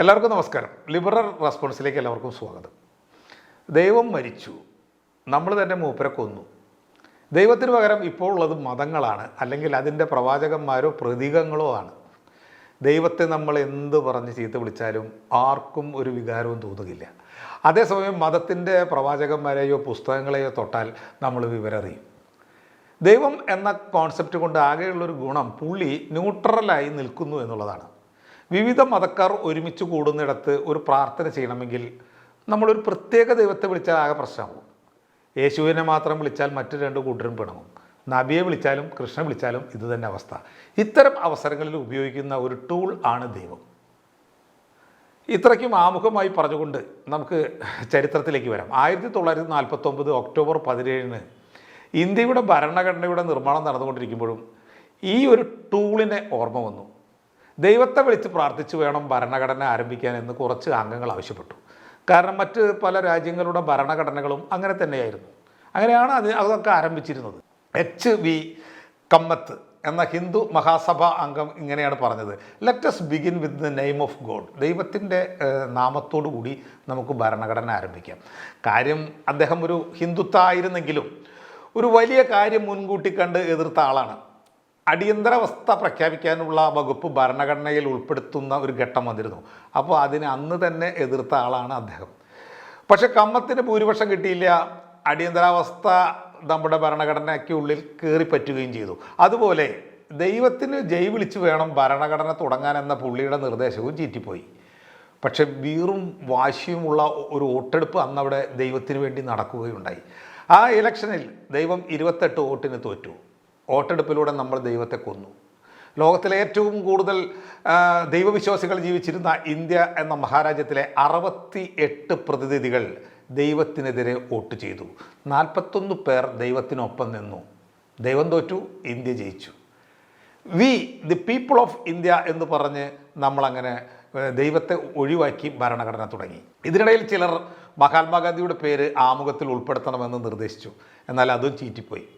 എല്ലാവർക്കും നമസ്കാരം. ലിബറൽ റെസ്പോൺസിലേക്ക് എല്ലാവർക്കും സ്വാഗതം. ദൈവം മരിച്ചു. നമ്മൾ തന്നെ മൂപ്പരെ കൊന്നു. ദൈവത്തിന് പകരം ഇപ്പോൾ ഉള്ളത് മതങ്ങളാണ്. അല്ലെങ്കിൽ അതിന്റെ പ്രവാചകന്മാരോ പ്രതീകങ്ങളോ ആണ്. ദൈവത്തെ നമ്മൾ എന്ത് പറഞ്ഞ് ചീത്ത വിളിച്ചാലും ആർക്കും ഒരു വികാരവും തോന്നുകയില്ല. അതേസമയം മതത്തിന്റെ പ്രവാചകന്മാരെയോ പുസ്തകങ്ങളെയോ തൊട്ടാൽ നമ്മൾ വിവരറിയും ദൈവം എന്ന കോൺസെപ്റ്റ് കൊണ്ട് ആകെയുള്ളൊരു ഗുണം പുള്ളി ന്യൂട്രലായി നിൽക്കുന്നു എന്നുള്ളതാണ്. വിവിധ മതക്കാർ ഒരുമിച്ച് കൂടുന്നിടത്ത് ഒരു പ്രാർത്ഥന ചെയ്യണമെങ്കിൽ നമ്മളൊരു പ്രത്യേക ദൈവത്തെ വിളിച്ചാൽ ആകെ പ്രശ്നമാകും യേശുവിനെ മാത്രം വിളിച്ചാൽ മറ്റു രണ്ട് കൂട്ടരും പിണങ്ങും. നബിയെ വിളിച്ചാലും കൃഷ്ണനെ വിളിച്ചാലും ഇത് തന്നെ അവസ്ഥ. ഇത്തരം അവസരങ്ങളിൽ ഉപയോഗിക്കുന്ന ഒരു ടൂൾ ആണ് ദൈവം. ഇത്രയ്ക്കും ആമുഖമായി പറഞ്ഞുകൊണ്ട് നമുക്ക് ചരിത്രത്തിലേക്ക് വരാം. ആയിരത്തി തൊള്ളായിരത്തി നാൽപ്പത്തൊമ്പത് ഒക്ടോബർ പതിനേഴിന് ഇന്ത്യയുടെ ഭരണഘടനയുടെ നിർമ്മാണം നടന്നുകൊണ്ടിരിക്കുമ്പോഴും ഈ ഒരു ടൂളിനെ ഓർമ്മ വന്നു. ദൈവത്തെ വിളിച്ച് പ്രാർത്ഥിച്ചു വേണം ഭരണഘടന ആരംഭിക്കാൻ എന്ന് കുറച്ച് അംഗങ്ങൾ ആവശ്യപ്പെട്ടു. കാരണം മറ്റ് പല രാജ്യങ്ങളുടെ ഭരണഘടനകളും അങ്ങനെ തന്നെയായിരുന്നു. അങ്ങനെയാണ് അത് അതൊക്കെ ആരംഭിച്ചിരുന്നത്. എച്ച് വി കമ്മത്ത് എന്ന ഹിന്ദു മഹാസഭ അംഗം ഇങ്ങനെയാണ് പറഞ്ഞത്. Let's begin with the name of God ദൈവത്തിന്റെ നാമത്തോടു കൂടി നമുക്ക് ഭരണഘടന ആരംഭിക്കാം. കാര്യം അദ്ദേഹം ഒരു ഹിന്ദുത്വ ആയിരുന്നെങ്കിലും ഒരു വലിയ കാര്യം മുൻകൂട്ടി കണ്ട് എതിർത്ത ആളാണ്. അടിയന്തരാവസ്ഥ പ്രഖ്യാപിക്കാനുള്ള വകുപ്പ് ഭരണഘടനയിൽ ഉൾപ്പെടുത്തുന്ന ഒരു ഘട്ടം വന്നിരുന്നു. അപ്പോൾ അതിനെ അന്ന് തന്നെ എതിർത്ത ആളാണ് അദ്ദേഹം. പക്ഷെ കമ്മത്തിന് ഭൂരിപക്ഷം കിട്ടിയില്ല. അടിയന്തരാവസ്ഥ നമ്മുടെ ഭരണഘടനയ്ക്കുള്ളിൽ കയറി പറ്റുകയും ചെയ്തു. അതുപോലെ ദൈവത്തിന് ജയ് വിളിച്ച് വേണം ഭരണഘടന തുടങ്ങാൻ എന്ന പുള്ളിയുടെ നിർദ്ദേശവും ചീറ്റിപ്പോയി. പക്ഷെ വീറും വാശിയുമുള്ള ഒരു വോട്ടെടുപ്പ് അന്നവിടെ ദൈവത്തിന് വേണ്ടി നടക്കുകയുണ്ടായി. ആ ഇലക്ഷനിൽ ദൈവം ഇരുപത്തെട്ട് വോട്ടിന് തോറ്റു. വോട്ടെടുപ്പിലൂടെ നമ്മൾ ദൈവത്തെ കൊന്നു. ലോകത്തിലെ ഏറ്റവും കൂടുതൽ ദൈവവിശ്വാസികൾ ജീവിച്ചിരുന്ന ഇന്ത്യ എന്ന മഹാരാജ്യത്തിലെ അറുപത്തി എട്ട് പ്രതിനിധികൾ ദൈവത്തിനെതിരെ വോട്ട് ചെയ്തു. നാൽപ്പത്തൊന്ന് പേർ ദൈവത്തിനൊപ്പം നിന്നു. ദൈവം തോറ്റു ഇന്ത്യ ജയിച്ചു. We the people of India എന്ന് പറഞ്ഞ് നമ്മളങ്ങനെ ദൈവത്തെ ഒഴിവാക്കി ഭരണഘടന തുടങ്ങി. ഇതിനിടയിൽ ചിലർ മഹാത്മാഗാന്ധിയുടെ പേര് ആമുഖത്തിൽ ഉൾപ്പെടുത്തണമെന്ന് നിർദ്ദേശിച്ചു. എന്നാൽ അതും ചീറ്റിപ്പോയി.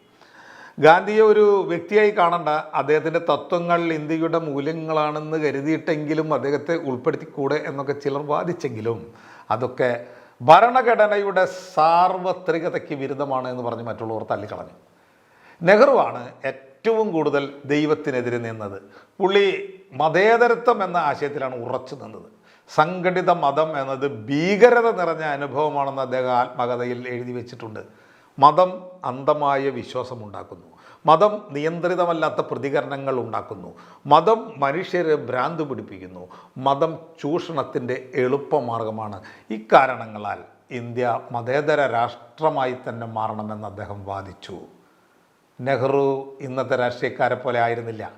ഗാന്ധിയെ ഒരു വ്യക്തിയായി കാണണ്ട. അദ്ദേഹത്തിന്റെ തത്വങ്ങൾ ഇന്ത്യയുടെ മൂല്യങ്ങളാണെന്ന് കരുതിയിട്ടെങ്കിലും അദ്ദേഹത്തെ ഉൾപ്പെടുത്തിക്കൂടെ എന്നൊക്കെ ചിലർ വാദിച്ചെങ്കിലും അതൊക്കെ ഭരണഘടനയുടെ സാർവത്രികതയ്ക്ക് വിരുദ്ധമാണ് എന്ന് പറഞ്ഞ് മറ്റുള്ളവർ തള്ളിക്കളഞ്ഞു. നെഹ്റുവാണ് ഏറ്റവും കൂടുതൽ ദൈവത്തിനെതിരെ നിന്നത്. പുള്ളി മതേതരത്വം എന്ന ആശയത്തിലാണ് ഉറച്ചു നിന്നത്. സംഘടിത മതം എന്നത് ഭീകരത നിറഞ്ഞ അനുഭവമാണെന്ന് അദ്ദേഹം ആത്മകഥയിൽ എഴുതി വെച്ചിട്ടുണ്ട്. മതം അന്ധമായ വിശ്വാസമുണ്ടാക്കുന്നു. മതം നിയന്ത്രിതമല്ലാത്ത പ്രതികരണങ്ങൾ ഉണ്ടാക്കുന്നു. മതം മനുഷ്യരെ ഭ്രാന്ത് പിടിപ്പിക്കുന്നു. മതം ചൂഷണത്തിന്റെ എളുപ്പമാർഗമാണ്. ഇക്കാരണങ്ങളാൽ ഇന്ത്യ മതേതര രാഷ്ട്രമായി തന്നെ മാറണമെന്ന് അദ്ദേഹം വാദിച്ചു. നെഹ്റു ഇന്നത്തെ രാഷ്ട്രീയക്കാരെ പോലെ ആയിരുന്നില്ല.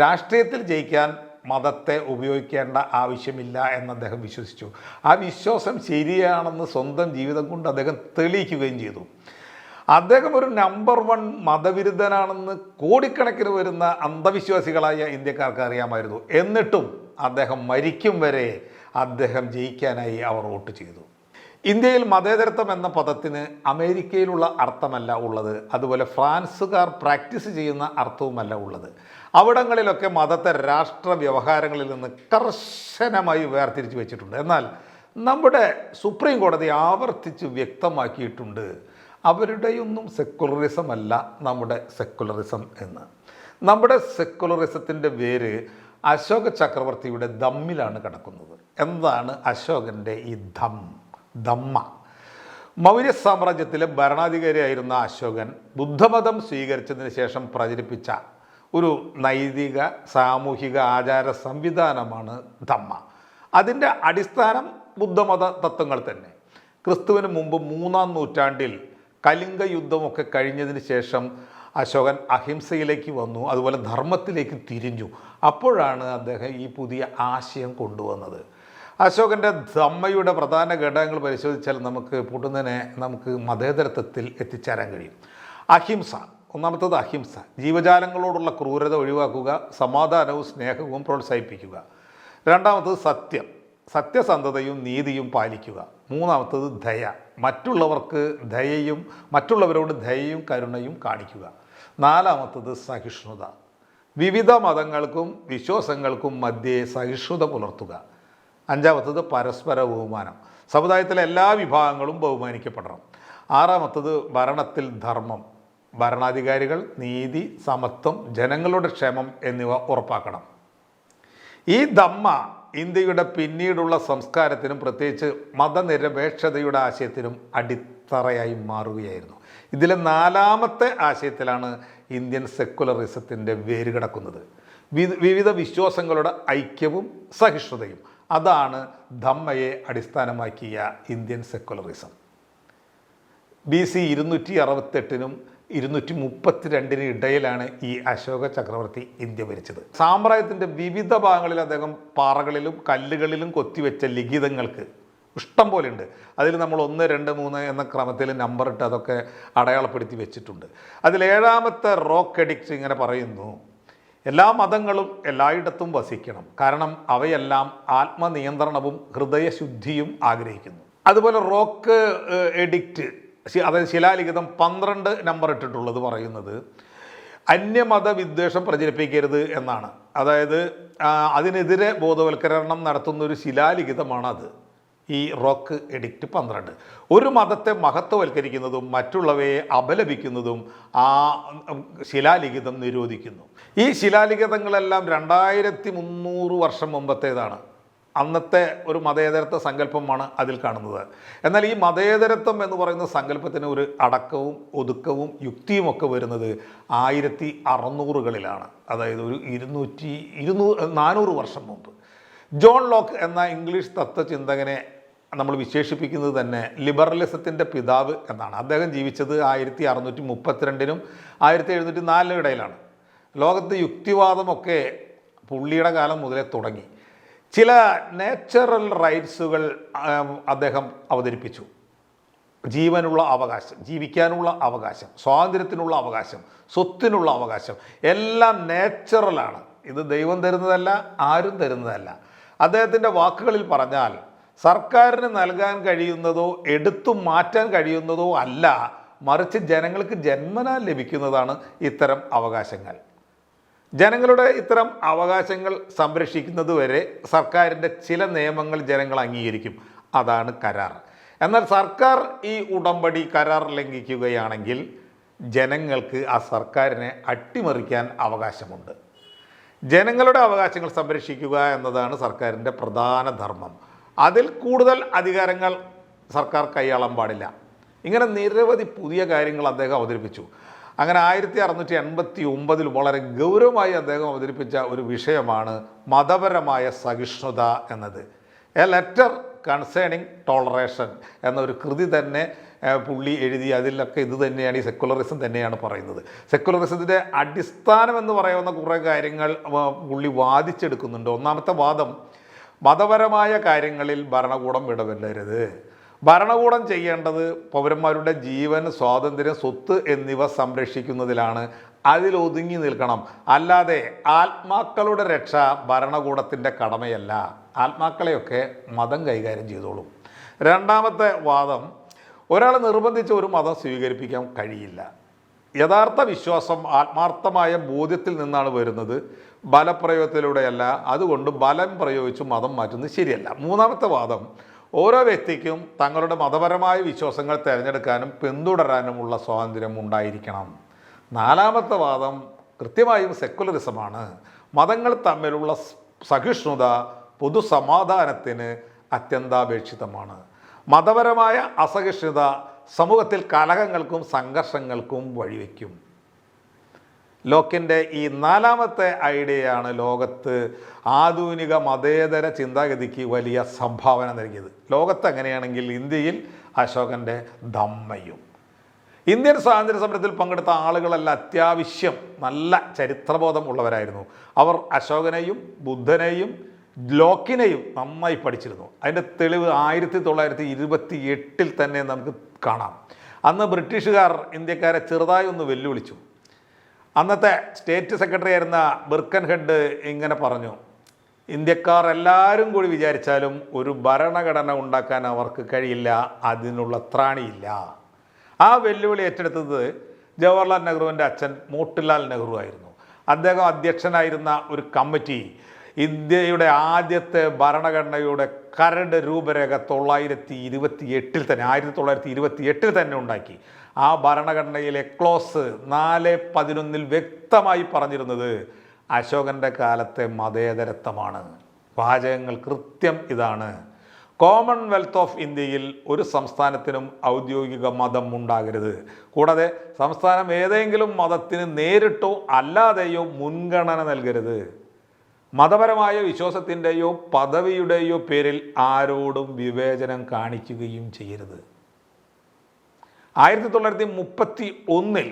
രാഷ്ട്രീയത്തിൽ ജയിക്കാൻ മതത്തെ ഉപയോഗിക്കേണ്ട ആവശ്യമില്ല എന്ന് അദ്ദേഹം വിശ്വസിച്ചു. ആ വിശ്വാസം ശരിയാണെന്ന് സ്വന്തം ജീവിതം കൊണ്ട് അദ്ദേഹം തെളിയിക്കുകയും ചെയ്തു. അദ്ദേഹം ഒരു നമ്പർ വൺ മതവിരുദ്ധനാണെന്ന് കോടിക്കണക്കിന് വരുന്ന അന്ധവിശ്വാസികളായ ഇന്ത്യക്കാർക്ക് അറിയാമായിരുന്നു. എന്നിട്ടും അദ്ദേഹം മരിക്കും വരെ അദ്ദേഹം ജയിക്കാനായി അവർ വോട്ട് ചെയ്തു. ഇന്ത്യയിൽ മതേതരത്വം എന്ന പദത്തിന് അമേരിക്കയിലുള്ള അർത്ഥമല്ല ഉള്ളത്. അതുപോലെ ഫ്രാൻസുകാർ പ്രാക്ടീസ് ചെയ്യുന്ന അർത്ഥവുമല്ല ഉള്ളത്. അവിടങ്ങളിലൊക്കെ മതത്തെ രാഷ്ട്ര വ്യവഹാരങ്ങളിൽ നിന്ന് കർശനമായി വേർതിരിച്ച് വെച്ചിട്ടുണ്ട്. എന്നാൽ നമ്മുടെ സുപ്രീം കോടതി ആവർത്തിച്ച് വ്യക്തമാക്കിയിട്ടുണ്ട് അവരുടെയൊന്നും സെക്കുലറിസം അല്ല നമ്മുടെ സെക്കുലറിസം എന്ന്. നമ്മുടെ സെക്കുലറിസത്തിന്റെ വേര് അശോക ചക്രവർത്തിയുടെ ദമ്മിലാണ് കിടക്കുന്നത്. എന്താണ് അശോകന്റെ ഈ ധം ധമ്മ മൗര്യ സാമ്രാജ്യത്തിലെ ഭരണാധികാരിയായിരുന്ന അശോകൻ ബുദ്ധമതം സ്വീകരിച്ചതിന് ശേഷം പ്രചരിപ്പിച്ച ഒരു നൈതിക സാമൂഹിക ആചാര സംവിധാനമാണ് ധമ്മ അതിന്റെ അടിസ്ഥാനം ബുദ്ധമത തത്വങ്ങൾ തന്നെ. ക്രിസ്തുവിന് മുമ്പ് മൂന്നാം നൂറ്റാണ്ടിൽ കലിംഗ യുദ്ധമൊക്കെ കഴിഞ്ഞതിന് ശേഷം അശോകൻ അഹിംസയിലേക്ക് വന്നു അതുപോലെ ധർമ്മത്തിലേക്ക് തിരിഞ്ഞു. അപ്പോഴാണ് അദ്ദേഹം ഈ പുതിയ ആശയം കൊണ്ടുവന്നത്. അശോകന്റെ ധമ്മയുടെ പ്രധാന ഘടകങ്ങൾ പരിശോധിച്ചാൽ നമുക്ക് പൊട്ടുന്നതിനെ നമുക്ക് മതേതരത്വത്തിൽ എത്തിച്ചേരാൻ കഴിയും. അഹിംസ ഒന്നാമത്തത് അഹിംസ. ജീവജാലങ്ങളോടുള്ള ക്രൂരത ഒഴിവാക്കുക സമാധാനവും സ്നേഹവും പ്രോത്സാഹിപ്പിക്കുക. രണ്ടാമത്തത് സത്യം. സത്യസന്ധതയും നീതിയും പാലിക്കുക. മൂന്നാമത്തത് ദയ. മറ്റുള്ളവർക്ക് ദയയും മറ്റുള്ളവരോട് ദയയും കരുണയും കാണിക്കുക. നാലാമത്തത് സഹിഷ്ണുത. വിവിധ മതങ്ങൾക്കും വിശ്വാസങ്ങൾക്കും മധ്യേ സഹിഷ്ണുത പുലർത്തുക. അഞ്ചാമത്തത് പരസ്പര ബഹുമാനം. സമുദായത്തിലെ എല്ലാ വിഭാഗങ്ങളും ബഹുമാനിക്കപ്പെടണം. ആറാമത്തത് ഭരണത്തിൽ ധർമ്മം. ഭരണാധികാരികൾ നീതി സമത്വം ജനങ്ങളുടെ ക്ഷേമം എന്നിവ ഉറപ്പാക്കണം. ഈ ദമ്മ ഇന്ത്യയുടെ പിന്നീടുള്ള സംസ്കാരത്തിനും പ്രത്യേകിച്ച് മതനിരപേക്ഷതയുടെ ആശയത്തിനും അടിത്തറയായി മാറുകയായിരുന്നു. ഇതിലെ നാലാമത്തെ ആശയത്തിലാണ് ഇന്ത്യൻ സെക്കുലറിസത്തിന്റെ വേര് കിടക്കുന്നത്. വി- വിവിധ വിശ്വാസങ്ങളുടെ ഐക്യവും സഹിഷ്ണുതയും. അതാണ് ധമ്മയെ അടിസ്ഥാനമാക്കിയ ഇന്ത്യൻ സെക്കുലറിസം ബി സി ഇരുന്നൂറ്റി അറുപത്തെട്ടിനും ഇരുന്നൂറ്റി മുപ്പത്തിരണ്ടിന് ഇടയിലാണ് ഈ അശോക ചക്രവർത്തി ഇന്ത്യ ഭരിച്ചത്. സാമ്രാജ്യത്തിന്റെ വിവിധ ഭാഗങ്ങളിൽ അദ്ദേഹം പാറകളിലും കല്ലുകളിലും കൊത്തിവെച്ച ലിഖിതങ്ങൾക്ക് ഇഷ്ടം പോലെ ഉണ്ട് അതിൽ നമ്മൾ ഒന്ന് രണ്ട് മൂന്ന് എന്ന ക്രമത്തിൽ നമ്പർ ഇട്ട് അതൊക്കെ അടയാളപ്പെടുത്തി വെച്ചിട്ടുണ്ട്. അതിൽ ഏഴാമത്തെ റോക്ക് എഡിക്റ്റ് ഇങ്ങനെ പറയുന്നു എല്ലാ മതങ്ങളും എല്ലായിടത്തും വസിക്കണം. കാരണം അവയെല്ലാം ആത്മനിയന്ത്രണവും ഹൃദയശുദ്ധിയും ആഗ്രഹിക്കുന്നു. അതുപോലെ റോക്ക് എഡിക്റ്റ് അതായത് ശിലാലിഖിതം പന്ത്രണ്ട് നമ്പർ ഇട്ടിട്ടുള്ളത് പറയുന്നത് അന്യമത വിദ്വേഷം പ്രചരിപ്പിക്കരുത് എന്നാണ്. അതായത് അതിനെതിരെ ബോധവൽക്കരണം നടത്തുന്ന ഒരു ശിലാലിഖിതമാണ് അത് ഈ റോക്ക് എഡിക്റ്റ് പന്ത്രണ്ട്. ഒരു മതത്തെ മഹത്വവൽക്കരിക്കുന്നതും മറ്റുള്ളവയെ അപലപിക്കുന്നതും ആ ശിലാലിഖിതം നിരോധിക്കുന്നു. ഈ ശിലാലിഖിതങ്ങളെല്ലാം രണ്ടായിരത്തി മുന്നൂറ് വർഷം മുമ്പത്തേതാണ്. അന്നത്തെ ഒരു മതേതരത്വ സങ്കല്പമാണ് അതിൽ കാണുന്നത്. എന്നാൽ ഈ മതേതരത്വം എന്ന് പറയുന്ന സങ്കല്പത്തിന് ഒരു അടക്കവും ഒതുക്കവും യുക്തിയുമൊക്കെ വരുന്നത് ആയിരത്തി അറുന്നൂറുകളിലാണ്. അതായത് ഒരു ഇരുന്നൂറ്റി ഇരുന്നൂറ് നാനൂറ് വർഷം മുമ്പ്. ജോൺ ലോക്ക് എന്ന ഇംഗ്ലീഷ് തത്വചിന്തകനെ നമ്മൾ വിശേഷിപ്പിക്കുന്നത് തന്നെ ലിബറലിസത്തിന്റെ പിതാവ് എന്നാണ്. അദ്ദേഹം ജീവിച്ചത് ആയിരത്തി അറുന്നൂറ്റി മുപ്പത്തിരണ്ടിനും ആയിരത്തി എഴുന്നൂറ്റി നാലിനും ഇടയിലാണ്. ലോകത്ത് യുക്തിവാദമൊക്കെ പുള്ളിയുടെ കാലം മുതലേ തുടങ്ങി. ചില നേച്ചറൽ റൈറ്റ്സുകൾ അദ്ദേഹം അവതരിപ്പിച്ചു. ജീവനുള്ള അവകാശം ജീവിക്കാനുള്ള അവകാശം സ്വാതന്ത്ര്യത്തിനുള്ള അവകാശം സ്വത്തിനുള്ള അവകാശം എല്ലാം നാച്ചുറലാണ് ഇത് ദൈവം തരുന്നതല്ല ആരും തരുന്നതല്ല. അദ്ദേഹത്തിന്റെ വാക്കുകളിൽ പറഞ്ഞാൽ സർക്കാരിന് നൽകാൻ കഴിയുന്നതോ എടുത്തു മാറ്റാൻ കഴിയുന്നതോ അല്ല മറിച്ച് ജനങ്ങൾക്ക് ജന്മനാൽ ലഭിക്കുന്നതാണ് ഇത്തരം അവകാശങ്ങൾ. ജനങ്ങളുടെ ഇത്തരം അവകാശങ്ങൾ സംരക്ഷിക്കുന്നത് വരെ സർക്കാരിന്റെ ചില നിയമങ്ങൾ ജനങ്ങൾ അംഗീകരിക്കും. അതാണ് കരാർ. എന്നാൽ സർക്കാർ ഈ ഉടമ്പടി കരാർ ലംഘിക്കുകയാണെങ്കിൽ ജനങ്ങൾക്ക് ആ സർക്കാരിനെ അട്ടിമറിക്കാൻ അവകാശമുണ്ട്. ജനങ്ങളുടെ അവകാശങ്ങൾ സംരക്ഷിക്കുക എന്നതാണ് സർക്കാരിന്റെ പ്രധാന ധർമ്മം. അതിൽ കൂടുതൽ അധികാരങ്ങൾ സർക്കാർ കൈയാളാൻ പാടില്ല. ഇങ്ങനെ നിരവധി പുതിയ കാര്യങ്ങൾ അദ്ദേഹം അവതരിപ്പിച്ചു. അങ്ങനെ ആയിരത്തി അറുന്നൂറ്റി എൺപത്തി ഒമ്പതിൽ വളരെ ഗൗരവമായി അദ്ദേഹം അവതരിപ്പിച്ച ഒരു വിഷയമാണ് മതപരമായ സഹിഷ്ണുത എന്നത്. എ ലെറ്റർ കൺസേണിങ് ടോളറേഷൻ എന്നൊരു കൃതി തന്നെ പുള്ളി എഴുതി. അതിലൊക്കെ ഇത് തന്നെയാണ് ഈ സെക്കുലറിസം തന്നെയാണ് പറയുന്നത്. സെക്കുലറിസത്തിന്റെ അടിസ്ഥാനം എന്ന് പറയുന്ന കുറേ കാര്യങ്ങൾ പുള്ളി വാദിച്ചെടുക്കുന്നുണ്ട്. ഒന്നാമത്തെ വാദം മതപരമായ കാര്യങ്ങളിൽ ഭരണകൂടം ഇടപെടരുത് ഭരണകൂടം ചെയ്യേണ്ടത് പൗരന്മാരുടെ ജീവൻ സ്വാതന്ത്ര്യം സ്വത്ത് എന്നിവ സംരക്ഷിക്കുന്നതിലാണ്. അതിൽ ഒതുങ്ങി നിൽക്കണം. അല്ലാതെ ആത്മാക്കളുടെ രക്ഷ ഭരണകൂടത്തിന്റെ കടമയല്ല. ആത്മാക്കളെയൊക്കെ മതം കൈകാര്യം ചെയ്തോളും. രണ്ടാമത്തെ വാദം ഒരാളെ നിർബന്ധിച്ച് ഒരു മതം സ്വീകരിപ്പിക്കാൻ കഴിയില്ല. യഥാർത്ഥ വിശ്വാസം ആത്മാർത്ഥമായ ബോധ്യത്തിൽ നിന്നാണ് വരുന്നത്. ബലപ്രയോഗത്തിലൂടെയല്ല. അതുകൊണ്ട് ബലം പ്രയോഗിച്ച് മതം മാറ്റുന്നത് ശരിയല്ല. മൂന്നാമത്തെ വാദം ഓരോ വ്യക്തിക്കും തങ്ങളുടെ മതപരമായ വിശ്വാസങ്ങൾ തിരഞ്ഞെടുക്കാനും പിന്തുടരാനുമുള്ള സ്വാതന്ത്ര്യം ഉണ്ടായിരിക്കണം. നാലാമത്തെ വാദം കൃത്യമായും സെക്കുലറിസമാണ് മതങ്ങൾ തമ്മിലുള്ള സഹിഷ്ണുത പൊതുസമാധാനത്തിന് അത്യന്താപേക്ഷിതമാണ്. മതപരമായ അസഹിഷ്ണുത സമൂഹത്തിൽ കലഹങ്ങൾക്കും സംഘർഷങ്ങൾക്കും വഴിവെക്കും. ലോക്കിന്റെ ഈ നാലാമത്തെ ഐഡിയയാണ് ലോകത്ത് ആധുനിക മതേതര ചിന്താഗതിക്ക് വലിയ സംഭാവന നൽകിയത്. ലോകത്ത് അങ്ങനെയാണെങ്കിൽ ഇന്ത്യയിൽ അശോകന്റെ ദമ്മയും ഇന്ത്യൻ സ്വാതന്ത്ര്യ സമരത്തിൽ പങ്കെടുത്ത ആളുകളെല്ലാം അത്യാവശ്യം നല്ല ചരിത്രബോധം ഉള്ളവരായിരുന്നു. അവർ അശോകനെയും ബുദ്ധനെയും ലോക്കിനെയും നന്നായി പഠിച്ചിരുന്നു. അതിന്റെ തെളിവ് ആയിരത്തി തൊള്ളായിരത്തി ഇരുപത്തി എട്ടിൽ തന്നെ നമുക്ക് കാണാം. അന്ന് ബ്രിട്ടീഷുകാർ ഇന്ത്യക്കാരെ ചെറുതായി ഒന്ന് വെല്ലുവിളിച്ചു. അന്നത്തെ സ്റ്റേറ്റ് സെക്രട്ടറി ആയിരുന്ന ബിർക്കൻ ഹെഡ് ഇങ്ങനെ പറഞ്ഞു ഇന്ത്യക്കാർ എല്ലാവരും കൂടി വിചാരിച്ചാലും ഒരു ഭരണഘടന ഉണ്ടാക്കാൻ അവർക്ക് കഴിയില്ല അതിനുള്ള ത്രാണിയില്ല. ആ വെല്ലുവിളി ഏറ്റെടുത്തത് ജവഹർലാൽ നെഹ്റുവിന്റെ അച്ഛൻ മോട്ടിലാൽ നെഹ്റു ആയിരുന്നു. അദ്ദേഹം അധ്യക്ഷനായിരുന്ന ഒരു കമ്മിറ്റി ഇന്ത്യയുടെ ആദ്യത്തെ ഭരണഘടനയുടെ കരട് രൂപരേഖ തൊള്ളായിരത്തി ഇരുപത്തി എട്ടിൽ തന്നെ ആയിരത്തി തൊള്ളായിരത്തി ഇരുപത്തി എട്ടിൽ തന്നെ ഉണ്ടാക്കി. ആ ഭരണഘടനയിലെ ക്ലോസ് നാല് പതിനൊന്നിൽ വ്യക്തമായി പറഞ്ഞിരുന്നത് അശോകന്റെ കാലത്തെ മതേതരത്വമാണ്. വാചകങ്ങൾ കൃത്യം ഇതാണ്. കോമൺവെൽത്ത് ഓഫ് ഇന്ത്യയിൽ ഒരു സംസ്ഥാനത്തിനും ഔദ്യോഗിക മതം ഉണ്ടാകരുത് കൂടാതെ സംസ്ഥാനം ഏതെങ്കിലും മതത്തിന് നേരിട്ടോ അല്ലാതെയോ മുൻഗണന നൽകരുത്. മതപരമായ വിശ്വാസത്തിന്റെയോ പദവിയുടെയോ പേരിൽ ആരോടും വിവേചനം കാണിക്കുകയും ചെയ്യരുത്. ആയിരത്തി തൊള്ളായിരത്തി മുപ്പത്തി ഒന്നിൽ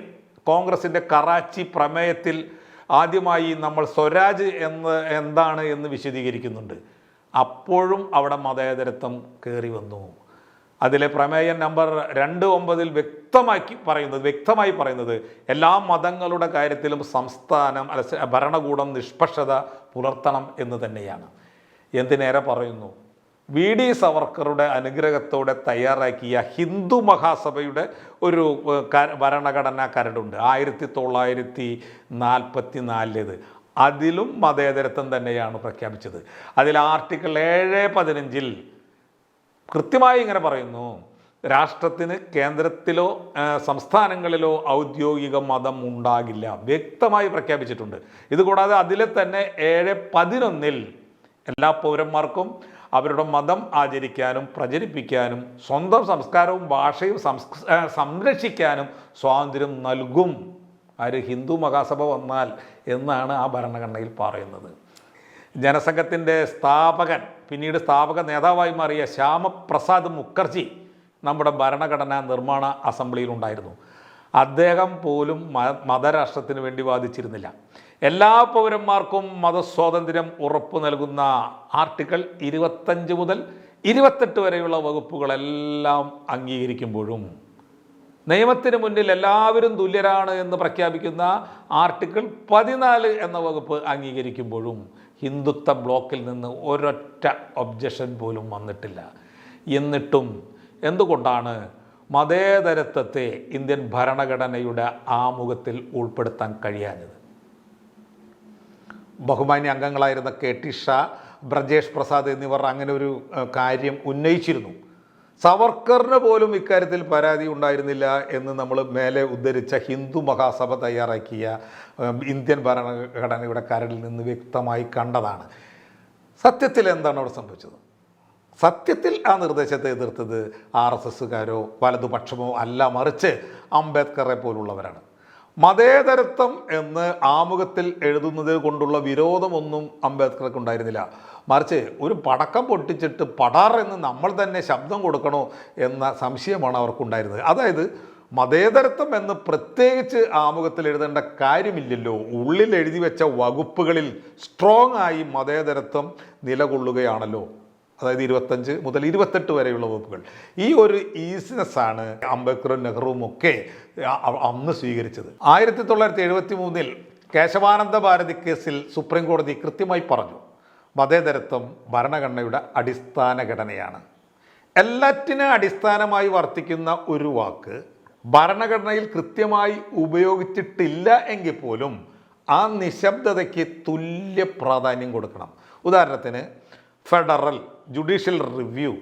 കോൺഗ്രസിന്റെ കറാച്ചി പ്രമേയത്തിൽ ആദ്യമായി നമ്മൾ സ്വരാജ് എന്ന് എന്താണ് എന്ന് വിശദീകരിക്കുന്നുണ്ട്. അപ്പോഴും അവിടെ മതേതരത്വം കയറി വന്നു. അതിലെ പ്രമേയം നമ്പർ രണ്ട് ഒമ്പതിൽ വ്യക്തമാക്കി പറയുന്നത് വ്യക്തമായി പറയുന്നത് എല്ലാ മതങ്ങളുടെ കാര്യത്തിലും സംസ്ഥാനം അല്ല ഭരണകൂടം നിഷ്പക്ഷത പുലർത്തണം എന്ന് തന്നെയാണ്. എന്തിനേറെ പറയുന്നു? വി ഡി സവർക്കറുടെ അനുഗ്രഹത്തോടെ തയ്യാറാക്കിയ ഹിന്ദു മഹാസഭയുടെ ഒരു ഭരണഘടനാ കരടുണ്ട്. ആയിരത്തി തൊള്ളായിരത്തി നാൽപ്പത്തി നാലിലേത് അതിലും മതേതരത്വം തന്നെയാണ് പ്രഖ്യാപിച്ചത്. അതിൽ ആർട്ടിക്കിൾ ഏഴ് പതിനഞ്ചിൽ കൃത്യമായി ഇങ്ങനെ പറയുന്നു. രാഷ്ട്രത്തിന് കേന്ദ്രത്തിലോ സംസ്ഥാനങ്ങളിലോ ഔദ്യോഗിക മതം ഉണ്ടാകില്ല. വ്യക്തമായി പ്രഖ്യാപിച്ചിട്ടുണ്ട്. ഇതുകൂടാതെ അതിലെ തന്നെ ഏഴ് പതിനൊന്നിൽ എല്ലാ പൗരന്മാർക്കും അവരുടെ മതം ആചരിക്കാനും പ്രചരിപ്പിക്കാനും സ്വന്തം സംസ്കാരവും ഭാഷയും സംരക്ഷിക്കാനും സ്വാതന്ത്ര്യം നൽകും. ആര് ഹിന്ദു മഹാസഭ വന്നാൽ എന്നാണ് ആ ഭരണഘടനയിൽ പറയുന്നത്. ജനസംഘത്തിന്റെ സ്ഥാപകൻ പിന്നീട് സ്ഥാപക നേതാവായി മാറിയ ശ്യാമപ്രസാദ് മുഖർജി നമ്മുടെ ഭരണഘടനാ നിർമ്മാണ അസംബ്ലിയിൽ ഉണ്ടായിരുന്നു അദ്ദേഹം പോലും മതരാഷ്ട്രത്തിന് വേണ്ടി വാദിച്ചിരുന്നില്ല. എല്ലാ പൗരന്മാർക്കും മതസ്വാതന്ത്ര്യം ഉറപ്പു നൽകുന്ന ആർട്ടിക്കിൾ ഇരുപത്തഞ്ച് മുതൽ ഇരുപത്തെട്ട് വരെയുള്ള വകുപ്പുകളെല്ലാം അംഗീകരിക്കുമ്പോഴും നിയമത്തിന് മുന്നിൽ എല്ലാവരും തുല്യരാണ് എന്ന് പ്രഖ്യാപിക്കുന്ന ആർട്ടിക്കിൾ പതിനാല് എന്ന വകുപ്പ് അംഗീകരിക്കുമ്പോഴും ഹിന്ദുത്വ ബ്ലോക്കിൽ നിന്ന് ഒരൊറ്റ ഒബ്ജക്ഷൻ പോലും വന്നിട്ടില്ല. എന്നിട്ടും എന്തുകൊണ്ടാണ് മതേതരത്വത്തെ ഇന്ത്യൻ ഭരണഘടനയുടെ ആമുഖത്തിൽ ഉൾപ്പെടുത്താൻ കഴിയാഞ്ഞത്. ബഹുമാന്യ അംഗങ്ങളായിരുന്ന കെ ടി ഷാ ബ്രജേഷ് പ്രസാദ് എന്നിവർ അങ്ങനെ ഒരു കാര്യം ഉന്നയിച്ചിരുന്നു. സവർക്കറിന് പോലും ഇക്കാര്യത്തിൽ പരാതി ഉണ്ടായിരുന്നില്ല എന്ന് നമ്മൾ മേലെ ഉദ്ധരിച്ച ഹിന്ദു മഹാസഭ തയ്യാറാക്കിയ ഇന്ത്യൻ ഭരണഘടനയുടെ കരടിൽ നിന്ന് വ്യക്തമായി കണ്ടതാണ്. സത്യത്തിൽ എന്താണ് അവിടെ സംഭവിച്ചത്? സത്യത്തിൽ ആ നിർദ്ദേശത്തെ എതിർത്തത് ആർ എസ് എസ്സുകാരോ വലതുപക്ഷമോ അല്ല മറിച്ച് അംബേദ്കറെ പോലുള്ളവരാണ്. മതേതരത്വം എന്ന് ആമുഖത്തിൽ എഴുതുന്നത് കൊണ്ടുള്ള വിരോധമൊന്നും അംബേദ്കർക്ക് ഉണ്ടായിരുന്നില്ല മറിച്ച് ഒരു പടക്കം പൊട്ടിച്ചിട്ട് പടാർ എന്ന് നമ്മൾ തന്നെ ശബ്ദം കൊടുക്കണോ എന്ന സംശയമാണ് അവർക്കുണ്ടായിരുന്നത്. അതായത് മതേതരത്വം എന്ന് പ്രത്യേകിച്ച് ആമുഖത്തിൽ എഴുതേണ്ട കാര്യമില്ലല്ലോ. ഉള്ളിൽ എഴുതി വെച്ച വകുപ്പുകളിൽ സ്ട്രോങ് ആയി മതേതരത്വം നിലകൊള്ളുകയാണല്ലോ. അതായത് ഇരുപത്തഞ്ച് മുതൽ ഇരുപത്തെട്ട് വരെയുള്ള വകുപ്പുകൾ. ഈ ഒരു ഈസിനെസ്സാണ് അംബേദ്കറും നെഹ്റുവും ഒക്കെ അന്ന് സ്വീകരിച്ചത്. ആയിരത്തി തൊള്ളായിരത്തി എഴുപത്തി മൂന്നിൽ കേശവാനന്ദ ഭാരതി കേസിൽ സുപ്രീം കോടതി കൃത്യമായി പറഞ്ഞു മതേതരത്വം ഭരണഘടനയുടെ അടിസ്ഥാന ഘടനയാണ്. എല്ലാറ്റിനും അടിസ്ഥാനമായി വർത്തിക്കുന്ന ഒരു വാക്ക് ഭരണഘടനയിൽ കൃത്യമായി ഉപയോഗിച്ചിട്ടില്ല എങ്കിൽ പോലും ആ നിശബ്ദതയ്ക്ക് തുല്യ പ്രാധാന്യം കൊടുക്കണം. ഉദാഹരണത്തിന് federal judicial review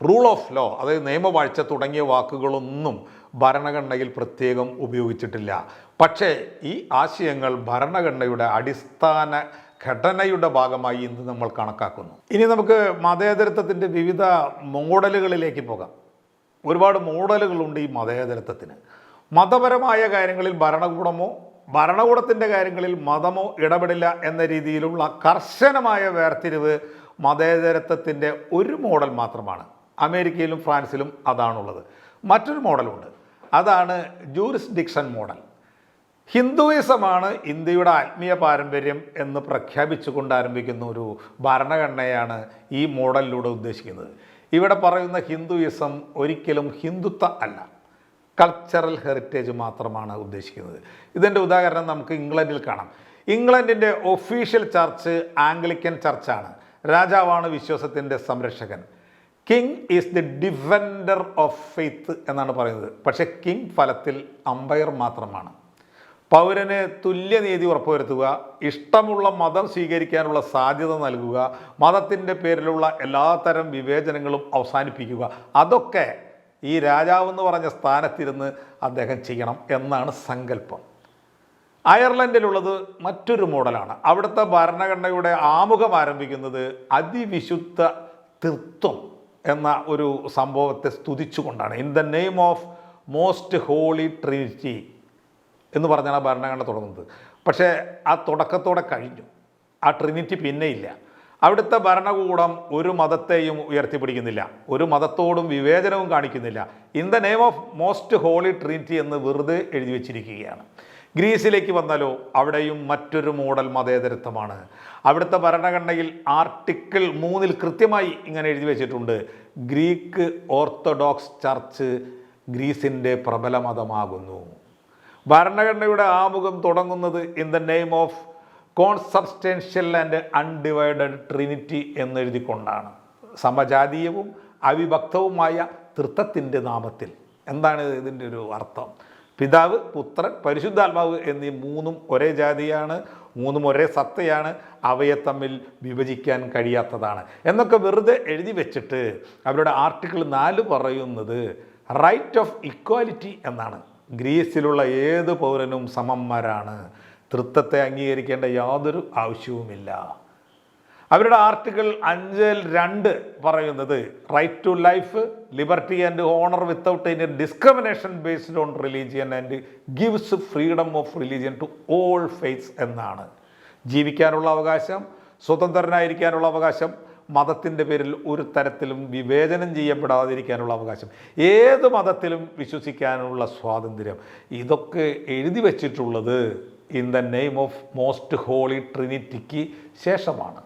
rule of law അതായത് നിയമവാഴ്ച തുടങ്ങിയ വാക്കുകളൊന്നും ഭരണഘടനയിൽ പ്രത്യേകം ഉപയോഗിച്ചിട്ടില്ല. പക്ഷേ ഈ ആശയങ്ങൾ ഭരണഘടനയുടെ അടിസ്ഥാന ഘടനയുടെ ഭാഗമായി ഇന്ന് നമ്മൾ കണക്കാക്കുന്നു. ഇനി നമുക്ക് മതേതരത്വത്തിന്റെ വിവിധ മോഡലുകളിലേക്ക് പോകാം. ഒരുപാട് മോഡലുകളുണ്ട് ഈ മതേതരത്വത്തിന്. മതപരമായ കാര്യങ്ങളിൽ ഭരണകൂടമോ ഭരണകൂടത്തിന്റെ കാര്യങ്ങളിൽ മതമോ ഇടപെടില്ല എന്ന രീതിയിലുള്ള കർശനമായ വേർതിരിവ് മതേതരത്വത്തിന്റെ ഒരു മോഡൽ മാത്രമാണ്. അമേരിക്കയിലും ഫ്രാൻസിലും അതാണുള്ളത്. മറ്റൊരു മോഡലുണ്ട്. അതാണ് ജൂറിസ്ഡിക്ഷൻ മോഡൽ. ഹിന്ദുയിസമാണ് ഇന്ത്യയുടെ ആത്മീയ പാരമ്പര്യം എന്ന് പ്രഖ്യാപിച്ചുകൊണ്ട് ആരംഭിക്കുന്ന ഒരു ഭരണഘടനയാണ് ഈ മോഡലിലൂടെ ഉദ്ദേശിക്കുന്നത്. ഇവിടെ പറയുന്ന ഹിന്ദുയിസം ഒരിക്കലും ഹിന്ദുത്വ അല്ല. കൾച്ചറൽ ഹെറിറ്റേജ് മാത്രമാണ് ഉദ്ദേശിക്കുന്നത്. ഇതിന്റെ ഉദാഹരണം നമുക്ക് ഇംഗ്ലണ്ടിൽ കാണാം. ഇംഗ്ലണ്ടിന്റെ ഒഫീഷ്യൽ ചർച്ച് ആംഗ്ലിക്കൻ ചർച്ചാണ്. രാജാവാണ് വിശ്വാസത്തിന്റെ സംരക്ഷകൻ. King is the defender of faith എന്നാണ് പറയുന്നത്. പക്ഷേ കിങ് ഫലത്തിൽ അമ്പയർ മാത്രമാണ്. പൗരന് തുല്യനീതി ഉറപ്പുവരുത്തുക ഇഷ്ടമുള്ള മതം സ്വീകരിക്കാനുള്ള സാധ്യത നൽകുക മതത്തിന്റെ പേരിലുള്ള എല്ലാത്തരം വിവേചനങ്ങളും അവസാനിപ്പിക്കുക അതൊക്കെ ഈ രാജാവെന്ന് പറഞ്ഞ സ്ഥാനത്തിരുന്ന് അദ്ദേഹം ചെയ്യണം എന്നാണ് സങ്കല്പം. അയർലൻഡിലുള്ളത് മറ്റൊരു മോഡലാണ്. അവിടുത്തെ ഭരണഘടനയുടെ ആമുഖം ആരംഭിക്കുന്നത് അതിവിശുദ്ധ തൃത്വം എന്ന ഒരു സംഭവത്തെ സ്തുതിച്ചുകൊണ്ടാണ്. In the name of most holy trinity എന്ന് പറഞ്ഞാണ് ആ ഭരണഘടന തുടങ്ങുന്നത്. പക്ഷേ ആ തുടക്കത്തോടെ കഴിഞ്ഞു. ആ ട്രിനിറ്റി പിന്നെയില്ല അവിടുത്തെ ഭരണകൂടം ഒരു മതത്തെയും ഉയർത്തിപ്പിടിക്കുന്നില്ല. ഒരു മതത്തോടും വിവേചനവും കാണിക്കുന്നില്ല. In the name of most holy trinity എന്ന് വെറുതെ എഴുതി വച്ചിരിക്കുകയാണ്. ഗ്രീസിലേക്ക് വന്നാലോ അവിടെയും മറ്റൊരു മോഡൽ മതേതരത്വമാണ്. അവിടുത്തെ ഭരണഘടനയിൽ ആർട്ടിക്കിൾ മൂന്നിൽ കൃത്യമായി ഇങ്ങനെ എഴുതി വെച്ചിട്ടുണ്ട്. ഗ്രീക്ക് ഓർത്തഡോക്സ് ചർച്ച് ഗ്രീസിന്റെ പ്രബല മതമാകുന്നു ഭരണഘടനയുടെ ആമുഖം തുടങ്ങുന്നത് in the name of consubstantial and undivided trinity എന്നെഴുതിക്കൊണ്ടാണ് സമജാതീയവും അവിഭക്തവുമായ തൃത്വത്തിന്റെ നാമത്തിൽ. എന്താണ് ഇതിന്റെ ഒരു അർത്ഥം? പിതാവ് പുത്രൻ പരിശുദ്ധാത്മാവ് എന്നീ മൂന്നും ഒരേ ജാതിയാണ് മൂന്നും ഒരേ സത്തയാണ് അവയെ തമ്മിൽ വിഭജിക്കാൻ കഴിയാത്തതാണ്. എന്നൊക്കെ വെറുതെ എഴുതി വെച്ചിട്ട് അവരുടെ ആർട്ടിക്കിൾ നാല് പറയുന്നത് റൈറ്റ് ഓഫ് ഇക്വാലിറ്റി എന്നാണ്. ഗ്രീസിലുള്ള ഏത് പൗരനും സമന്മാരാണ്. തൃത്വത്തെ അംഗീകരിക്കേണ്ട യാതൊരു ആവശ്യവുമില്ല. അവരുടെ ആർട്ടിക്കിൾ അഞ്ചിൽ രണ്ട് പറയുന്നത് right to life liberty and honour without any discrimination based on religion and gives freedom of religion to all faiths എന്നാണ്. ജീവിക്കാനുള്ള അവകാശം സ്വതന്ത്രനായിരിക്കാനുള്ള അവകാശം മതത്തിന്റെ പേരിൽ ഒരു തരത്തിലും വിവേചനം ചെയ്യപ്പെടാതിരിക്കാനുള്ള അവകാശം ഏത് മതത്തിലും വിശ്വസിക്കാനുള്ള സ്വാതന്ത്ര്യം. ഇതൊക്കെ എഴുതി വച്ചിട്ടുള്ളത് in the name of most holy ട്രിനിറ്റിക്ക് ശേഷമാണ്.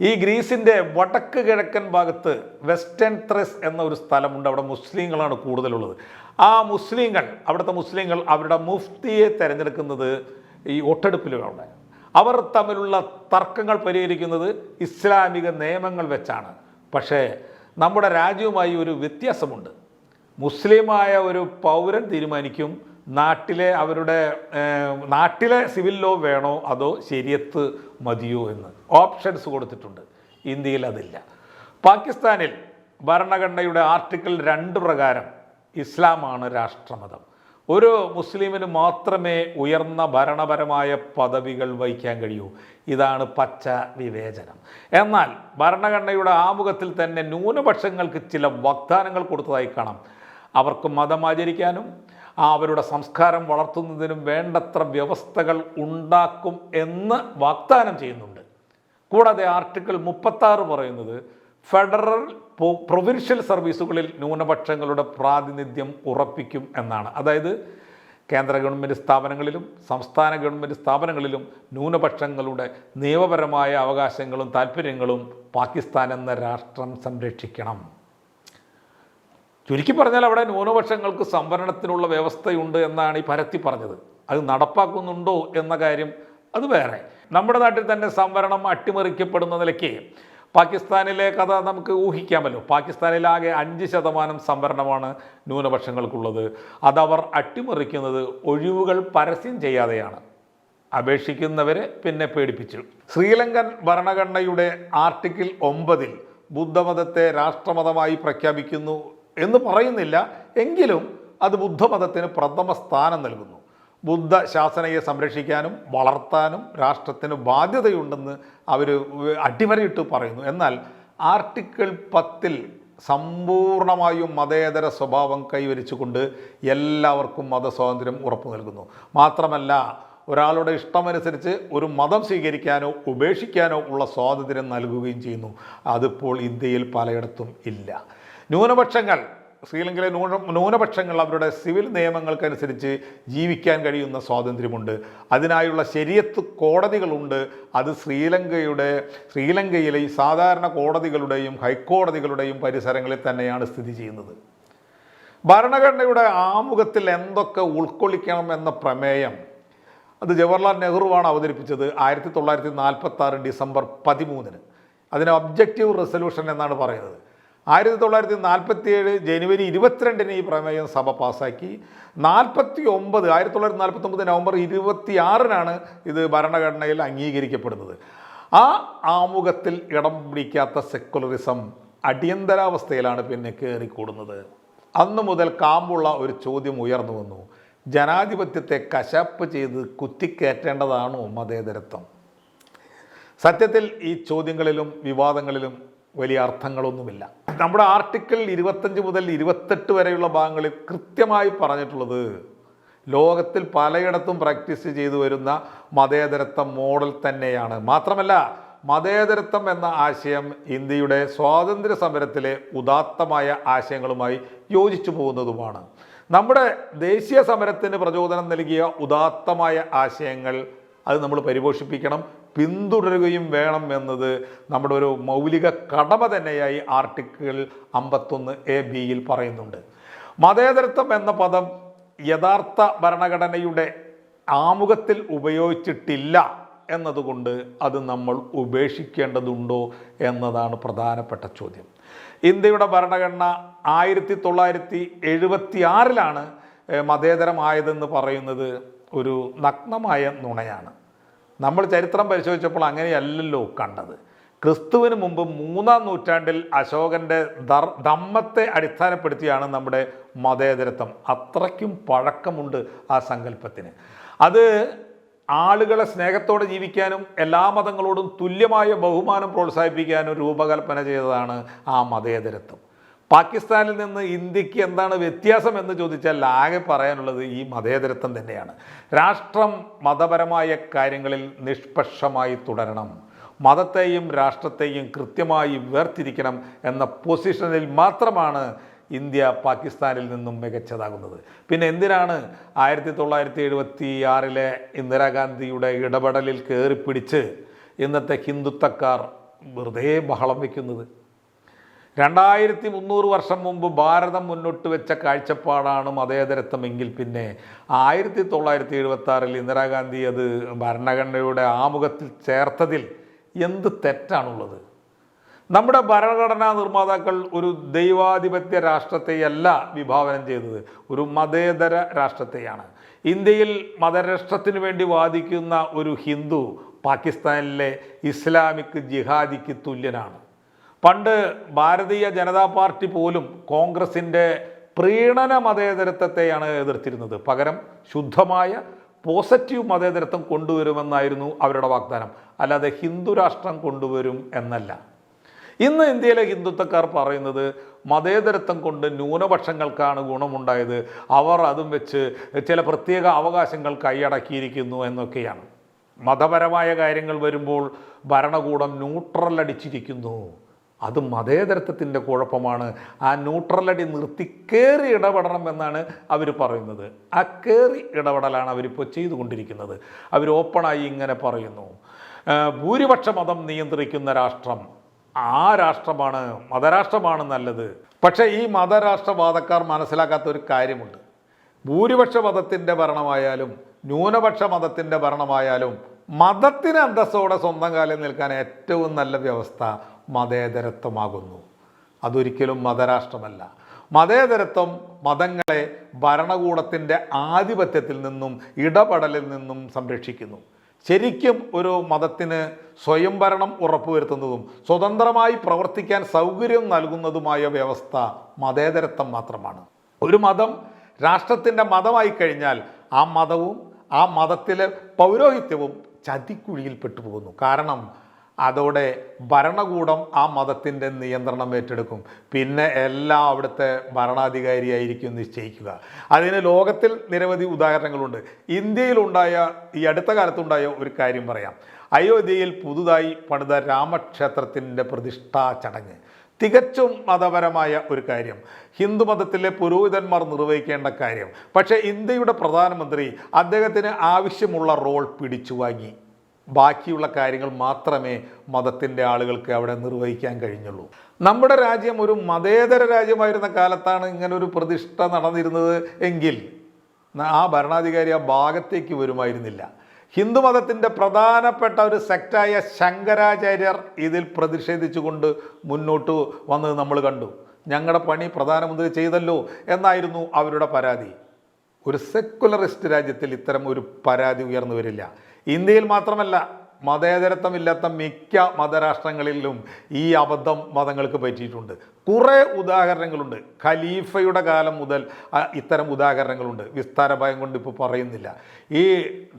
ഈ ഗ്രീസിന്റെ വടക്ക് കിഴക്കൻ ഭാഗത്ത് വെസ്റ്റേൺ ത്രെസ് എന്ന ഒരു സ്ഥലമുണ്ട്. അവിടെ മുസ്ലിങ്ങളാണ് കൂടുതലുള്ളത്. ആ മുസ്ലിങ്ങൾ അവിടുത്തെ മുസ്ലിങ്ങൾ അവരുടെ മുഫ്തിയെ തിരഞ്ഞെടുക്കുന്നത് ഈ വോട്ടെടുപ്പിലാണ് അവർ തമ്മിലുള്ള തർക്കങ്ങൾ പരിഹരിക്കുന്നത് ഇസ്ലാമിക നിയമങ്ങൾ വെച്ചാണ്. പക്ഷേ നമ്മുടെ രാജ്യവുമായി ഒരു വ്യത്യാസമുണ്ട്. മുസ്ലിമായ ഒരു പൗരൻ തീരുമാനിക്കും നാട്ടിലെ അവരുടെ നാട്ടിലെ സിവിൽ ലോ വേണോ അതോ ശരിയത്ത് മതിയോ എന്ന് ഓപ്ഷൻസ് കൊടുത്തിട്ടുണ്ട്. ഇന്ത്യയിൽ അതില്ല. പാകിസ്ഥാനിൽ ഭരണഘടനയുടെ ആർട്ടിക്കിൾ രണ്ട് പ്രകാരം ഇസ്ലാമാണ് രാഷ്ട്രമതം. ഒരു മുസ്ലിമിന് മാത്രമേ ഉയർന്ന ഭരണപരമായ പദവികൾ വഹിക്കാൻ കഴിയൂ. ഇതാണ് പച്ച വിവേചനം. എന്നാൽ ഭരണഘടനയുടെ ആമുഖത്തിൽ തന്നെ ന്യൂനപക്ഷങ്ങൾക്ക് ചില വാഗ്ദാനങ്ങൾ കൊടുത്തതായി കാണാം. അവർക്ക് മതം ആചരിക്കാനും ആ അവരുടെ സംസ്കാരം വളർത്തുന്നതിനും വേണ്ടത്ര വ്യവസ്ഥകൾ ഉണ്ടാക്കും എന്ന് വാഗ്ദാനം ചെയ്യുന്നുണ്ട്. കൂടാതെ ആർട്ടിക്കിൾ മുപ്പത്താറ് പറയുന്നത് ഫെഡറൽ പ്രൊവിൻഷ്യൽ സർവീസുകളിൽ ന്യൂനപക്ഷങ്ങളുടെ പ്രാതിനിധ്യം ഉറപ്പിക്കും എന്നാണ്. അതായത് കേന്ദ്ര ഗവൺമെന്റ് സ്ഥാപനങ്ങളിലും സംസ്ഥാന ഗവൺമെന്റ് സ്ഥാപനങ്ങളിലും ന്യൂനപക്ഷങ്ങളുടെ നിയമപരമായ അവകാശങ്ങളും താല്പര്യങ്ങളും പാകിസ്ഥാൻ എന്ന രാഷ്ട്രം സംരക്ഷിക്കണം. ചുരുക്കി പറഞ്ഞാൽ അവിടെ ന്യൂനപക്ഷങ്ങൾക്ക് സംവരണത്തിനുള്ള വ്യവസ്ഥയുണ്ട് എന്നാണ് ഈ പരത്തി പറഞ്ഞത്. അത് നടപ്പാക്കുന്നുണ്ടോ എന്ന കാര്യം അത് വേറെ. നമ്മുടെ നാട്ടിൽ തന്നെ സംവരണം അട്ടിമറിക്കപ്പെടുന്ന നിലയ്ക്ക് പാകിസ്ഥാനിലെ കഥ നമുക്ക് ഊഹിക്കാമല്ലോ. പാകിസ്ഥാനിലാകെ അഞ്ച് ശതമാനം സംവരണമാണ് ന്യൂനപക്ഷങ്ങൾക്കുള്ളത്. അതവർ അട്ടിമറിക്കുന്നത് ഒഴിവുകൾ പരസ്യം ചെയ്യാതെയാണ്. അപേക്ഷിക്കുന്നവരെ പിന്നെ പേടിപ്പിച്ചു. ശ്രീലങ്കൻ ഭരണഘടനയുടെ ആർട്ടിക്കിൾ ഒമ്പതിൽ ബുദ്ധമതത്തെ രാഷ്ട്രമതമായി പ്രഖ്യാപിക്കുന്നു എന്ന് പറയുന്നില്ല. എങ്കിലും അത് ബുദ്ധമതത്തിന് പ്രഥമ സ്ഥാനം നൽകുന്നു. ബുദ്ധ ശാസനയെ സംരക്ഷിക്കാനും വളർത്താനും രാഷ്ട്രത്തിന് ബാധ്യതയുണ്ടെന്ന് അവർ അടിവരയിട്ട് പറയുന്നു. എന്നാൽ ആർട്ടിക്കിൾ പത്തിൽ സമ്പൂർണമായും മതേതര സ്വഭാവം കൈവരിച്ചുകൊണ്ട് എല്ലാവർക്കും മതസ്വാതന്ത്ര്യം ഉറപ്പു നൽകുന്നു. മാത്രമല്ല ഒരാളുടെ ഇഷ്ടമനുസരിച്ച് ഒരു മതം സ്വീകരിക്കാനോ ഉപേക്ഷിക്കാനോ ഉള്ള സ്വാതന്ത്ര്യം നൽകുകയും ചെയ്യുന്നു. അതിപ്പോൾ ഇന്ത്യയിൽ പലയിടത്തും ഇല്ല. ന്യൂനപക്ഷങ്ങൾ ശ്രീലങ്കയിലെ ന്യൂന ന്യൂനപക്ഷങ്ങൾ അവരുടെ സിവിൽ നിയമങ്ങൾക്കനുസരിച്ച് ജീവിക്കാൻ കഴിയുന്ന സ്വാതന്ത്ര്യമുണ്ട്. അതിനായുള്ള ശരിയത്ത് കോടതികളുണ്ട്. അത് ശ്രീലങ്കയുടെ ശ്രീലങ്കയിലെ സാധാരണ കോടതികളുടെയും ഹൈക്കോടതികളുടെയും പരിസരങ്ങളിൽ തന്നെയാണ് സ്ഥിതി ചെയ്യുന്നത്. ഭരണഘടനയുടെ ആമുഖത്തിൽ എന്തൊക്കെ ഉൾക്കൊള്ളിക്കണം എന്ന പ്രമേയം അത് ജവഹർലാൽ നെഹ്റുവാണ് അവതരിപ്പിച്ചത് ആയിരത്തി തൊള്ളായിരത്തി നാൽപ്പത്തി ആറ് ഡിസംബർ പതിമൂന്നിന്. അതിന് ഒബ്ജക്റ്റീവ് റെസൊല്യൂഷൻ എന്നാണ് പറയുന്നത്. ആയിരത്തി തൊള്ളായിരത്തി നാൽപ്പത്തി ഏഴ് ജനുവരി ഇരുപത്തിരണ്ടിന് ഈ പ്രമേയം സഭ പാസ്സാക്കി. നാൽപ്പത്തി ഒമ്പത് ആയിരത്തി തൊള്ളായിരത്തി നാൽപ്പത്തി ഒമ്പത് നവംബർ ഇരുപത്തി ആറിനാണ് ഇത് ഭരണഘടനയിൽ അംഗീകരിക്കപ്പെടുന്നത്. ആ ആമുഖത്തിൽ ഇടം പിടിക്കാത്ത സെക്കുലറിസം അടിയന്തരാവസ്ഥയിലാണ് പിന്നെ കയറിക്കൂടുന്നത് അന്നു മുതൽ കാമ്പുള്ള ഒരു ചോദ്യം ഉയർന്നു വന്നു. ജനാധിപത്യത്തെ കശാപ്പ് ചെയ്ത് കുത്തിക്കയറ്റേണ്ടതാണോ മതേതരത്വം? സത്യത്തിൽ ഈ ചോദ്യങ്ങളിലും വിവാദങ്ങളിലും വലിയ അർത്ഥങ്ങളൊന്നുമില്ല. നമ്മുടെ ആർട്ടിക്കിൾ ഇരുപത്തഞ്ച് മുതൽ ഇരുപത്തെട്ട് വരെയുള്ള ഭാഗങ്ങളിൽ കൃത്യമായി പറഞ്ഞിട്ടുള്ളത് ലോകത്തിൽ പലയിടത്തും പ്രാക്ടീസ് ചെയ്തു വരുന്ന മതേതരത്വ മോഡൽ തന്നെയാണ്. മാത്രമല്ല മതേതരത്വം എന്ന ആശയം ഇന്ത്യയുടെ സ്വാതന്ത്ര്യ സമരത്തിലെ ഉദാത്തമായ ആശയങ്ങളുമായി യോജിച്ചു പോകുന്നതുമാണ്. നമ്മുടെ ദേശീയ സമരത്തിന് പ്രചോദനം നൽകിയ ഉദാത്തമായ ആശയങ്ങൾ അത് നമ്മൾ പരിപോഷിപ്പിക്കണം പിന്തുടരുകയും വേണം എന്നത് നമ്മുടെ ഒരു മൗലിക കടമ തന്നെയായി ആർട്ടിക്കിൾ അമ്പത്തൊന്ന് എ ബിയിൽ പറയുന്നുണ്ട്. മതേതരത്വം എന്ന പദം യഥാർത്ഥ ഭരണഘടനയുടെ ആമുഖത്തിൽ ഉപയോഗിച്ചിട്ടില്ല എന്നതുകൊണ്ട് അത് നമ്മൾ ഉപേക്ഷിക്കേണ്ടതുണ്ടോ എന്നതാണ് പ്രധാനപ്പെട്ട ചോദ്യം. ഇന്ത്യയുടെ ഭരണഘടന ആയിരത്തി തൊള്ളായിരത്തി എഴുപത്തി ആറിലാണ് മതേതരമായതെന്ന് പറയുന്നത് ഒരു നഗ്നമായ നുണയാണ്. നമ്മൾ ചരിത്രം പരിശോധിച്ചപ്പോൾ അങ്ങനെയല്ലല്ലോ കണ്ടത്. ക്രിസ്തുവിന് മുമ്പ് മൂന്നാം നൂറ്റാണ്ടിൽ അശോകന്റെ ധർ ധമ്മത്തെ അടിസ്ഥാനപ്പെടുത്തിയാണ് നമ്മുടെ മതേതരത്വം. അത്രയ്ക്കും പഴക്കമുണ്ട് ആ സങ്കല്പത്തിന്. അത് ആളുകളെ സ്നേഹത്തോടെ ജീവിക്കാനും എല്ലാ മതങ്ങളോടും തുല്യമായ ബഹുമാനം പ്രോത്സാഹിപ്പിക്കാനും രൂപകൽപ്പന ചെയ്തതാണ് ആ മതേതരത്വം. പാകിസ്ഥാനിൽ നിന്ന് ഇന്ത്യയ്ക്ക് എന്താണ് വ്യത്യാസം എന്ന് ചോദിച്ചാൽ ആകെ പറയാനുള്ളത് ഈ മതേതരത്വം തന്നെയാണ്. രാഷ്ട്രം മതപരമായ കാര്യങ്ങളിൽ നിഷ്പക്ഷമായി തുടരണം. മതത്തെയും രാഷ്ട്രത്തെയും കൃത്യമായി വേർതിരിക്കണം എന്ന പൊസിഷനിൽ മാത്രമാണ് ഇന്ത്യ പാകിസ്ഥാനിൽ നിന്നും മികച്ചതാകുന്നത്. പിന്നെ എന്തിനാണ് ആയിരത്തി തൊള്ളായിരത്തി എഴുപത്തി ആറിലെ ഇന്ദിരാഗാന്ധിയുടെ ഇടപെടലിൽ കയറിപ്പിടിച്ച് ഇന്നത്തെ ഹിന്ദുത്വക്കാർ വെറുതെ ബഹളം വയ്ക്കുന്നത് രണ്ടായിരത്തി മുന്നൂറ് വർഷം മുമ്പ് ഭാരതം മുന്നോട്ട് വെച്ച കാഴ്ചപ്പാടാണ് മതേതരത്വമെങ്കിൽ പിന്നെ ആയിരത്തി തൊള്ളായിരത്തി എഴുപത്തി ആറിൽ ഇന്ദിരാഗാന്ധി അത് ഭരണഘടനയുടെ ആമുഖത്തിൽ ചേർത്തതിൽ എന്ത് തെറ്റാണുള്ളത്? നമ്മുടെ ഭരണഘടനാ നിർമ്മാതാക്കൾ ഒരു ദൈവാധിപത്യ രാഷ്ട്രത്തെയല്ല വിഭാവനം ചെയ്തത് ഒരു മതേതര രാഷ്ട്രത്തെയാണ്. ഇന്ത്യയിൽ മതരാഷ്ട്രത്തിന് വേണ്ടി വാദിക്കുന്ന ഒരു ഹിന്ദു പാകിസ്ഥാനിലെ ഇസ്ലാമിക് ജിഹാദിക്ക് തുല്യനാണ്. പണ്ട് ഭാരതീയ ജനതാ പാർട്ടി പോലും കോൺഗ്രസിന്റെ പ്രീണന മതേതരത്വത്തെയാണ് എതിർത്തിരുന്നത്. പകരം ശുദ്ധമായ പോസിറ്റീവ് മതേതരത്വം കൊണ്ടുവരുമെന്നായിരുന്നു അവരുടെ വാഗ്ദാനം. അല്ലാതെ ഹിന്ദു രാഷ്ട്രം കൊണ്ടുവരും എന്നല്ല. ഇന്ന് ഇന്ത്യയിലെ ഹിന്ദുത്വക്കാർ പറയുന്നത് മതേതരത്വം കൊണ്ട് ന്യൂനപക്ഷങ്ങൾക്കാണ് ഗുണമുണ്ടായത്. അവർ അതും വെച്ച് ചില പ്രത്യേക അവകാശങ്ങൾ കൈയടക്കിയിരിക്കുന്നു എന്നൊക്കെയാണ്. മതപരമായ കാര്യങ്ങൾ വരുമ്പോൾ ഭരണകൂടം ന്യൂട്രൽ അടിച്ചിരിക്കുന്നു. അത് മതേതരത്വത്തിന്റെ കുഴപ്പമാണ്. ആ ന്യൂട്രലടി നിർത്തി കയറി ഇടപെടണം എന്നാണ് അവർ പറയുന്നത്. ആ കയറി ഇടപെടലാണ് അവരിപ്പോൾ ചെയ്തുകൊണ്ടിരിക്കുന്നത്. അവർ ഓപ്പണായി ഇങ്ങനെ പറയുന്നു. ഭൂരിപക്ഷ മതം നിയന്ത്രിക്കുന്ന രാഷ്ട്രം ആ രാഷ്ട്രമാണ്. മതരാഷ്ട്രമാണ് നല്ലത്. പക്ഷേ ഈ മതരാഷ്ട്രവാദക്കാർ മനസ്സിലാക്കാത്ത ഒരു കാര്യമുണ്ട്. ഭൂരിപക്ഷ മതത്തിന്റെ ഭരണമായാലും ന്യൂനപക്ഷ മതത്തിന്റെ ഭരണമായാലും മതത്തിന് അന്തസ്സോടെ സ്വന്തം കാലിൽ നിൽക്കാൻ ഏറ്റവും നല്ല വ്യവസ്ഥ മതേതരത്വമാകുന്നു. അതൊരിക്കലും മതരാഷ്ട്രമല്ല. മതേതരത്വം മതങ്ങളെ ഭരണകൂടത്തിന്റെ ആധിപത്യത്തിൽ നിന്നും ഇടപെടലിൽ നിന്നും സംരക്ഷിക്കുന്നു. ശരിക്കും ഒരു മതത്തിന് സ്വയംഭരണം ഉറപ്പുവരുത്തുന്നതും സ്വതന്ത്രമായി പ്രവർത്തിക്കാൻ സൗകര്യം നൽകുന്നതുമായ വ്യവസ്ഥ മതേതരത്വം മാത്രമാണ്. ഒരു മതം രാഷ്ട്രത്തിന്റെ മതമായി കഴിഞ്ഞാൽ ആ മതവും ആ മതത്തിലെ പൗരോഹിത്യവും ചതിക്കുഴിയിൽ പെട്ടുപോകുന്നു. കാരണം അതോടെ ഭരണകൂടം ആ മതത്തിന്റെ നിയന്ത്രണം ഏറ്റെടുക്കും. പിന്നെ എല്ലാം അവിടുത്തെ ഭരണാധികാരിയായിരിക്കും നിശ്ചയിക്കുക. അതിന് ലോകത്തിൽ നിരവധി ഉദാഹരണങ്ങളുണ്ട്. ഇന്ത്യയിലുണ്ടായ ഈ അടുത്ത കാലത്തുണ്ടായ ഒരു കാര്യം പറയാം. അയോധ്യയിൽ പുതുതായി പണിത രാമക്ഷേത്രത്തിന്റെ പ്രതിഷ്ഠാ ചടങ്ങ്. തികച്ചും മതപരമായ ഒരു കാര്യം. ഹിന്ദുമതത്തിലെ പുരോഹിതന്മാർ നിർവഹിക്കേണ്ട കാര്യം. പക്ഷേ ഇന്ത്യയുടെ പ്രധാനമന്ത്രി അദ്ദേഹത്തിന് ആവശ്യമുള്ള റോൾ പിടിച്ചു വാങ്ങി ബാക്കിയുള്ള കാര്യങ്ങൾ മാത്രമേ മതത്തിന്റെ ആളുകൾക്ക് അവിടെ നിർവഹിക്കാൻ കഴിഞ്ഞുള്ളൂ. നമ്മുടെ രാജ്യം ഒരു മതേതര രാജ്യമായിരുന്ന കാലത്താണ് ഇങ്ങനെ ഒരു പ്രതിഷ്ഠ നടന്നിരുന്നത് എങ്കിൽ ആ ഭരണാധികാരി ആ ഭാഗത്തേക്ക് വരുമായിരുന്നില്ല. ഹിന്ദുമതത്തിന്റെ പ്രധാനപ്പെട്ട ഒരു സെക്റ്റായ ശങ്കരാചാര്യർ ഇതിൽ പ്രതിഷേധിച്ചുകൊണ്ട് മുന്നോട്ട് വന്നത് നമ്മൾ കണ്ടു. ഞങ്ങളുടെ പണി പ്രധാനമന്ത്രി ചെയ്തല്ലോ എന്നായിരുന്നു അവരുടെ പരാതി. ഒരു സെക്കുലറിസ്റ്റ് രാജ്യത്തിൽ ഇത്തരം ഒരു പരാതി ഉയർന്നു വരില്ല. ഇന്ത്യയിൽ മാത്രമല്ല മതേതരത്വമില്ലാത്ത മിക്ക മതരാഷ്ട്രങ്ങളിലും ഈ അബദ്ധം മതങ്ങൾക്ക് പറ്റിയിട്ടുണ്ട്. കുറേ ഉദാഹരണങ്ങളുണ്ട്. ഖലീഫയുടെ കാലം മുതൽ ഇത്തരം ഉദാഹരണങ്ങളുണ്ട്. വിസ്താര ഭയം കൊണ്ട് ഇപ്പോൾ പറയുന്നില്ല. ഈ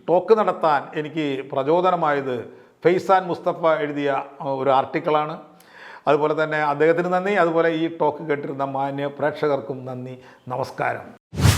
ടോക്ക് നടത്താൻ എനിക്ക് പ്രചോദനമായത് ഫെയ്സാൻ മുസ്തഫ എഴുതിയ ഒരു ആർട്ടിക്കിളാണ്. അതുപോലെ തന്നെ അദ്ദേഹത്തിന് നന്ദി. അതുപോലെ ഈ ടോക്ക് കേട്ടിരുന്ന മാന്യ പ്രേക്ഷകർക്കും നന്ദി. നമസ്കാരം.